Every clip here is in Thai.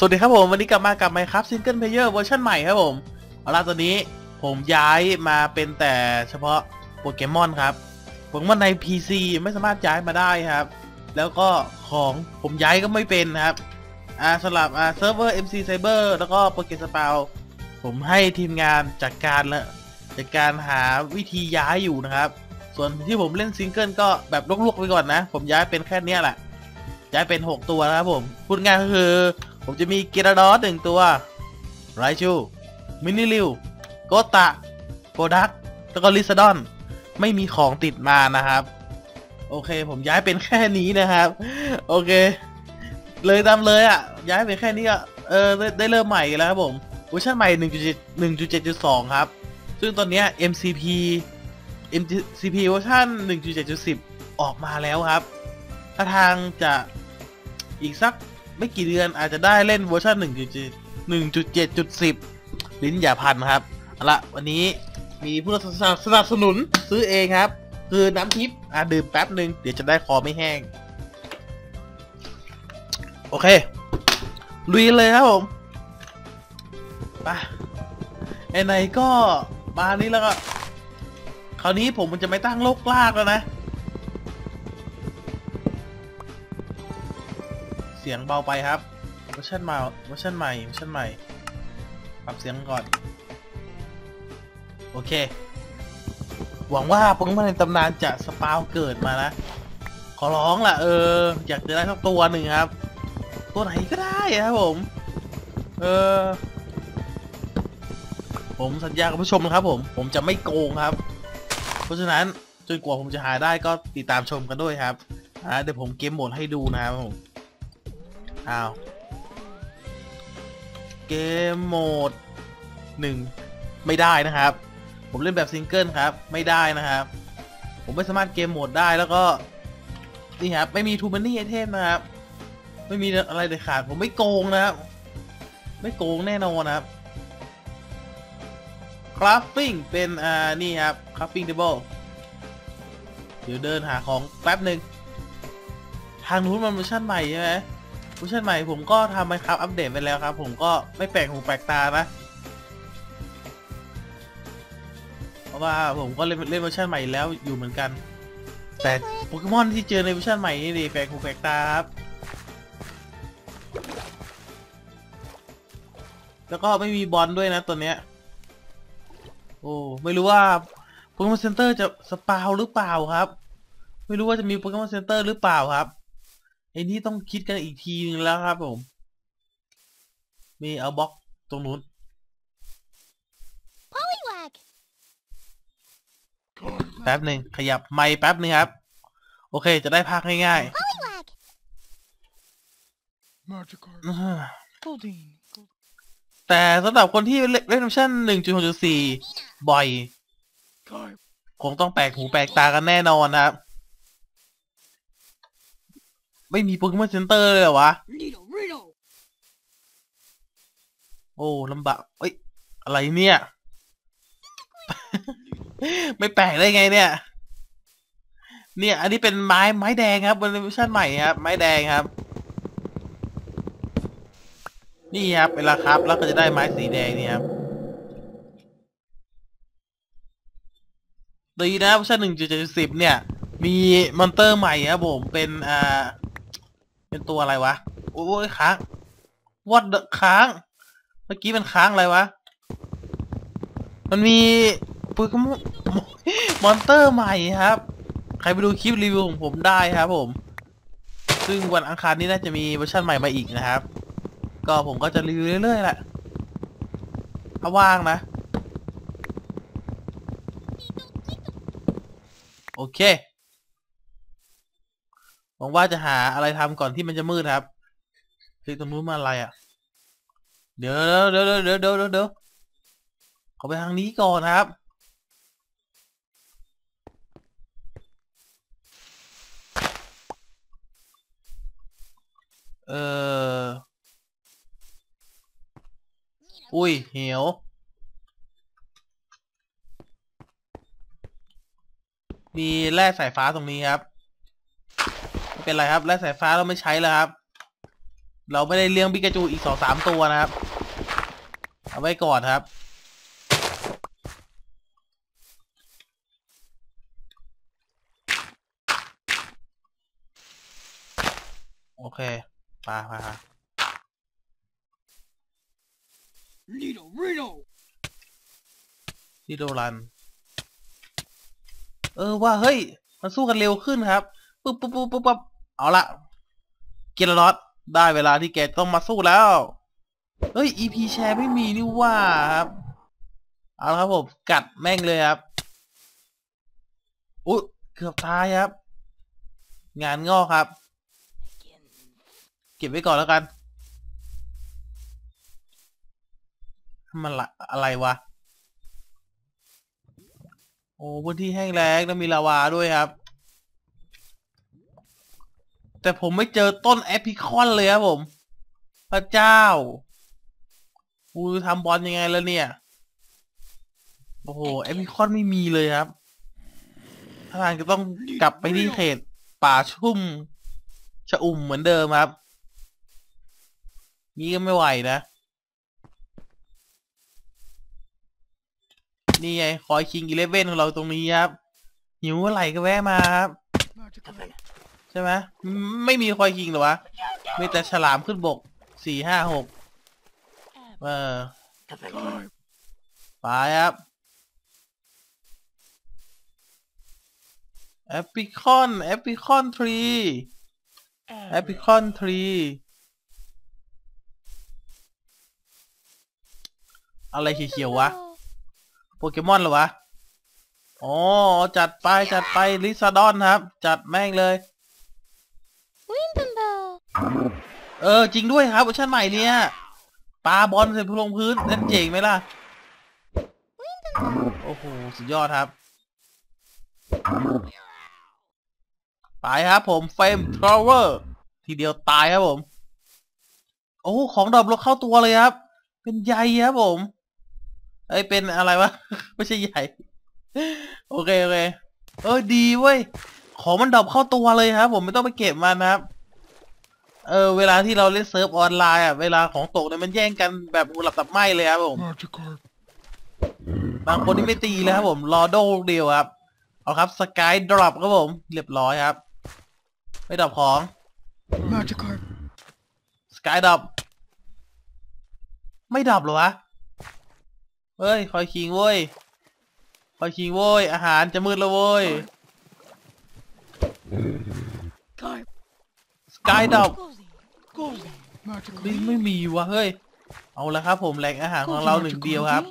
สวัสดีครับผม วันนี้กลับมากับ Minecraft Single Player เวอร์ชันใหม่ครับผมเอาล่ะตอนนี้ผมย้ายมาเป็นแต่เฉพาะโปเกมอนครับโปเกมอนใน PC ไม่สามารถย้ายมาได้ครับ แล้วก็ของผมย้ายก็ไม่เป็นครับอ่าสำหรับอ่าเซิร์ฟเวอร์ MC Cyber แล้วก็โปเกสปาผมให้ทีมงานจัดการแล้วจัดการหาวิธีย้ายอยู่นะครับ ส่วนที่ผมเล่นซิงเกิลก็แบบลวกๆไปก่อนนะ ผมย้ายเป็นแค่เนี้ยแหละย้ายเป็น 6 ตัวนะครับผมพูดง่ายก็คือ ผมจะมีเกราดอสหนึ่งตัว ไรชู มินิลิว โกตะ โกดัก แล้วก็ลิซดอน ไม่มีของติดมานะครับ โอเค ผมย้ายเป็นแค่นี้นะครับ โอเค เลยตามเลยอะ ย้ายเป็นแค่นี้ก็เออได้เริ่มใหม่แล้วครับผมเวอร์ชันใหม่ 1.7.1.7.2 ครับ ซึ่งตอนนี้ MCP MCP เวอร์ชัน1.7.10 ออกมาแล้วครับ ถ้าทางจะอีกสัก ไม่กี่เดือนอาจจะได้เล่นเวอร์ชัน1.7.10ลิ้นอย่าพันครับเอาละวันนี้มีผู้สนับสนุนซื้อเองครับ คือน้ำทิพย์อะดื่มแป๊บหนึ่งเดี๋ยวจะได้คอไม่แห้ง โอเค ลุยเลยครับผมไปไหนๆก็มานี้แล้วก็ คราวนี้ผมมันจะไม่ตั้งโลกลากแล้วนะ สียงเบาไปครับเวอร์ชันใหม่เวอร์ชันใหม่เวอร์ชันใหม่ปรับเสียงก่อน โอเค หวังว่าโปเกมอนในตำนานจะสปาวเกิดมานะ ขอร้องล่ะ เออ อยากจะได้สักตัวหนึ่งครับ ตัวไหนก็ได้ครับผม เออ ผมสัญญากับผู้ชมนะครับผม ผมจะไม่โกงครับ เพราะฉะนั้นจนกว่าผมจะหาได้ก็ติดตามชมกันด้วยครับอ่าเดี๋ยวผมเกมโหมดให้ดูนะครับผม อ้าว เกมโหมดหนึ่งไม่ได้นะครับ ผมเล่นแบบซิงเกิลครับ ไม่ได้นะครับ ผมไม่สามารถเกมโหมดได้แล้วก็นี่ครับไม่มีทูมันนี่ไอเทมนะครับ ไม่มีอะไรเด็ดขาดผมไม่โกงนะครับ ไม่โกงแน่นอนนะครับคราฟปิ้งเป็นอ่านี่ครับคราฟปิ้งเทเบิลเดี๋ยวเดินหาของแป๊บหนึ่งทางนู้นมันเวอร์ชันใหม่ใช่ไหม เวอร์ชันใหม่ผมก็ทำไมครับอัปเดตไปแล้วครับ ผมก็ไม่แปลกหูแปลกตานะ เพราะว่าผมก็เล่นเล่นเวอร์ชันใหม่แล้วอยู่เหมือนกัน แต่โปเกมอนที่เจอในเวอร์ชันใหม่นี่ดีแปลกหูแปลกตาครับ แล้วก็ไม่มีบอลด้วยนะตัวเนี้ย โอ้ไม่รู้ว่าโปเกมอนเซ็นเตอร์จะสปาวหรือเปล่าครับ ไม่รู้ว่าจะมีโปเกมอนเซ็นเตอร์หรือเปล่าครับ ไอ้นี่ต้องคิดกันอีกทีนึงแล้วครับผมมีเอาบล็อกตรงนู้น Poliwag! แป๊บหนึ่งขยับไมค์แป๊บหนึงครับ โอเคจะได้พักง่าย Poliwag! Magikarp. ๆอื้อ Goldeen. Gold- แต่สำหรับคนที่เล่นเล่นเวอร์ชัน1.6.4 บ่อย Garp. คงต้องแปลกหูแปลกตากันแน่นอนนะครับ ไม่มีโปเกมอนเซ็นเตอร์เลยเหรอวะ Rito, Rito. โอ้ลำบากเอ้ย อะไรเนี่ย ไม่แปลกได้ไงเนี่ย เนี่ย อันนี้เป็นไม้ไม้แดงครับบนเวอร์ชันใหม่ครับ ไม้แดงครับ นี่ครับเวลาครับแล้วก็จะได้ไม้สีแดงนี่ครับดีนะเวอร์ชันหนึ่งจุดเจ็ดสิบเนี่ย มีมอนเตอร์ใหม่ครับผมเป็นอ่า เป็นตัวอะไรวะ โอ้ยค้างวอดค้าง เมื่อกี้มันค้างอะไรวะ มันมีปืนมอนเตอร์ใหม่ครับ ใครไปดูคลิปรีวิวของผมได้ครับผม ซึ่งวันอังคารนี้น่าจะมีเวอร์ชันใหม่มาอีกนะครับ ก็ผมก็จะรีวิวเรื่อยๆแหละถ้าว่างนะ โอเค หวังว่าจะหาอะไรทำก่อนที่มันจะมืดครับเฮ้ยตรงนู้นมาอะไรอะเดี๋ยวเดี๋ยวเดี๋ยวเดี๋ยวเดี๋ยวเดี๋ยวเดี๋ยวขอไปทางนี้ก่อนครับ เอออุ้ยเหี่ยวมีแร่สายฟ้าตรงนี้ครับ เป็นไรครับแร่สายฟ้าเราไม่ใช้แล้วครับ เราไม่ได้เลี้ยงปิกาจูอีกสองสามตัวนะครับ เอาไว้ก่อนครับ โอเคไปไปไป Rito, Rito. ที่โดรัน เออว่าเฮ้ย มันสู้กันเร็วขึ้นครับ ปุ๊บปุ๊บปุ๊บปุ๊บปุ๊บ เอาละเกียร์ลอตได้เวลาที่แกต้องมาสู้แล้ว เฮ้ย EP แชร์ไม่มีนี่ว่าครับ เอาละครับผม กัดแม่งเลยครับ อุ๊ยเกือบตายครับ งานงอกครับ เก็บไว้ก่อนแล้วกัน มันละอะไรวะ โอ้พื้นที่แห้งแล้งแล้วมีลาวาด้วยครับ แต่ผมไม่เจอต้นแอปพิคอนเลยครับผม พระเจ้ากูทำบอลยังไงแล้วเนี่ย โอ้โหแอปพิคอนไม่มีเลยครับถ้าทางจะต้องกลับไปที่เขตป่าชุ่ม ชะอุ่มเหมือนเดิมครับ นี่ก็ไม่ไหวนะ นี่ไงคอยคิงอีเลฟเว่นของเราตรงนี้ครับ หิวเมื่อไหร่ก็แวะมาครับ ใช่ไหมไม่มีคอยคิงหรอวะมีแต่ฉลามขึ้นบกสี่ห้าหกเออไปครับแอปปิคอนแอปปิคอนทรีแอปปิคอนทรีอะไรเขียวๆวะ โปเกมอนหรอวะ อ๋อ จัดไปจัดไปลิซาดอนครับ จัดแม่งเลย เออ จริงด้วยครับเวอร์ชันใหม่เนี่ยปาบอลใส่ลงพื้นนั่นเจ๋งไหมล่ะ โอ้โห สุดยอดครับ ไปครับผมเฟมทราวเวอร์ทีเดียวตายครับผม โอ้ ของดรอปลงเข้าตัวเลยครับ เป็นใยครับผมเอ้ยเป็นอะไรวะ ไม่ใช่ใหญ่ โอเค โอเค เออดีเว้ย ของมันดรอปเข้าตัวเลยครับผมไม่ต้องไปเก็บมันนะครับ เออเวลาที่เราเล่นเซิร์ฟออนไลน์อะเวลาของตกเนี่ยมันแย่งกันแบบหูหลับตับไหมเลยครับผม Magikarp. บางคนนี่ไม่ตีเลยครับผมรอโดลูกเดียวครับ เอาครับสกายดรอปครับผม เรียบร้อยครับ ไม่ดรอปของ Magikarp. สกายดรอปไม่ดรอปเหรอวะ เฮ้ย คอยคิงเว้ย คอยคิงเว้ย อาหารจะมืดแล้วเว้ย Carp. ส กายดรอป Goldie. Magikarp. ไม่ไม่มีวะเฮ้ย เอาละครับ ผมแหล่งอาหารของเราหนึ่งเดียวครับ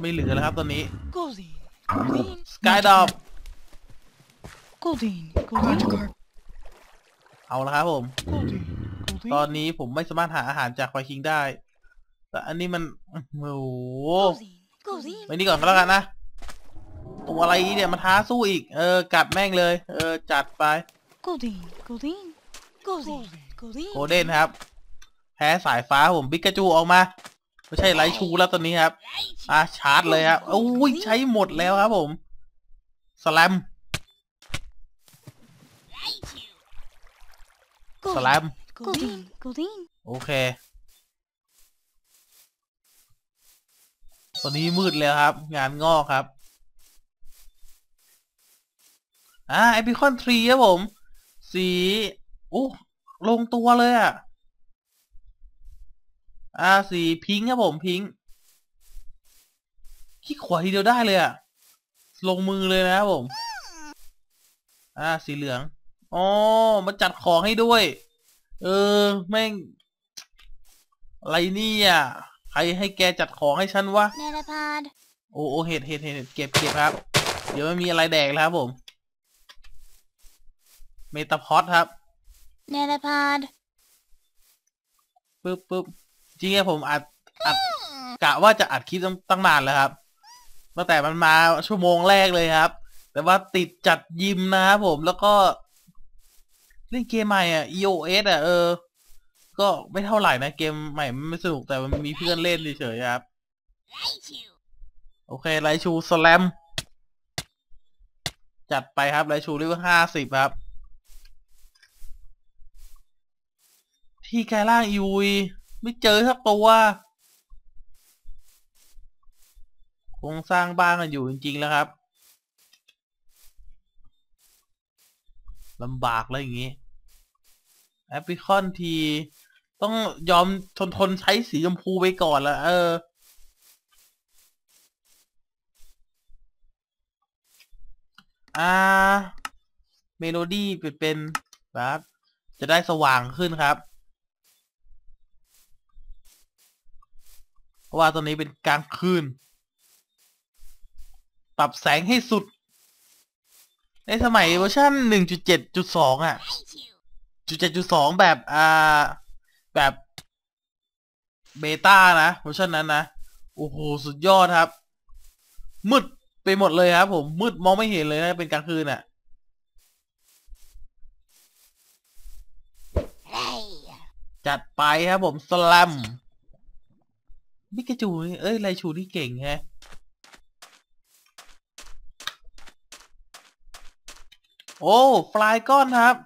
ไม่เหลือแล้วครับตอนนี้ Goldie. Goldie. สกายดรอป Goldie. Goldie. Magikarp. เอาละครับผม Goldie. ตอน Goldie. นี้ผมไม่สามารถหาอาหารจากควายคิงได้ แต่อันนี้มันโอ้โห Goldie. ไว้นี่ก่อนก็แล้วกันนะตัวอะไรเนี่ยมาท้าสู้อีก เออ กัดแม่งเลย เออ จัดไป Goldie. Goldie. Goldie. Goldie. โกลเด้นครับ แพ้สายฟ้าผมปิกาจูออกมา ไม่ใช่ไลชูแล้วตอนนี้ครับ อะชาร์จเลยครับโอ้ยใช้หมดแล้วครับผมสแลมสแลม Goldie. Goldie. โอเค ตอนนี้มืดแล้วครับ งานงอกครับ อ่าไอพิคอนทรีครับผม สีอู้ลงตัวเลยอะอ่าสีพิงค์ครับผมพิงค์ขี้ขวาทีเดียวได้เลยอะลงมือเลยนะครับผม อ่า สีเหลือง อ๋อ มาจัดของให้ด้วย เออ แม่ง อะไรเนี่ยใครให้แกจัดของให้ฉันวะ Metapod. โอ้โอเห็ดเห็ดเห็ดเห็ดเก็บเก็บครับ เดี๋ยวไม่มีอะไรแดกแล้วครับผม เมตาพอดครับ Metapod. ปึ๊บปึ๊บจริงๆผมอัดอัดกะว่าจะอัดคลิปตั้งตั้งนานแล้วครับตั้งแต่มันมาชั่วโมงแรกเลยครับ แต่ว่าติดจัดยิมนะครับผมแล้วก็ เล่นเกมใหม่อะ EOS อะเออ ก็ไม่เท่าไหร่นะ เกมใหม่มันไม่สนุกแต่มันมีเพื่อนเล่นเฉยๆครับ โอเค ไลชูสแลม จัดไปครับ ไลชูเรียกว่าห้าสิบครับ ทที่แกล่างอีวีไม่เจอสักตัวคงสร้างบ้านกันอยู่จริง ๆ แล้วครับลำบากแล้วอย่างงี้แอปิคอนที ต้องยอมทนทนใช้สีชมพูไปก่อนละเออ อ่า เมโลดี้เปลี่ยนเป็นครับจะได้สว่างขึ้นครับ เพราะว่าตอนนี้เป็นกลางคืน ปรับแสงให้สุด ในสมัยเวอร์ชัน1.7.2 อะ จุดเจ็ดจุดสองแบบ อ่า แบบเบต้านะเวอร์ชันนั้นนะ โอ้โห สุดยอดครับ มืดไปหมดเลยครับผม มืดมองไม่เห็นเลยนะเป็นกลางคืนอะจัดไปครับผมสลัม บิกาจูนี่เอ้ยไรชูนี่เก่งแฮะโอ้ฟลายก้อนครับ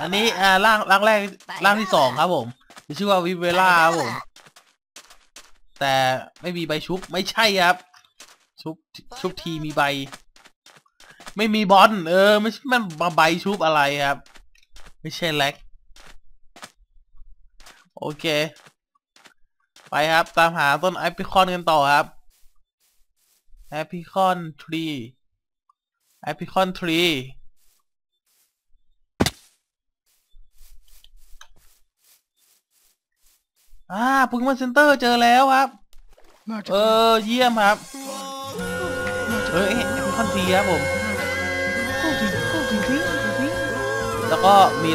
อันนี้อ่าร่างร่างแรกร่างที่สองครับผมมีชื่อว่าวิเวล่าครับผมแต่ไม่มีใบชุบไม่ใช่ครับ ชุบชุบทีมีใบ ไม่มีบอลเออไม่ใช่มันมาใบชุบอะไรครับ ไม่ใช่แล็กโอเค ไปครับ ตามหาต้นไอพิคอนกันต่อครับแอพิคอนทรีแอพิคอนทรีอ่าโปเกมอนเซ็นเตอร์เจอแล้วครับ เอ Magical. อเยี่ยมครับ เอ้ยคอนทีครับผม Goldie, Goldie, Goldie. แล้วก็มี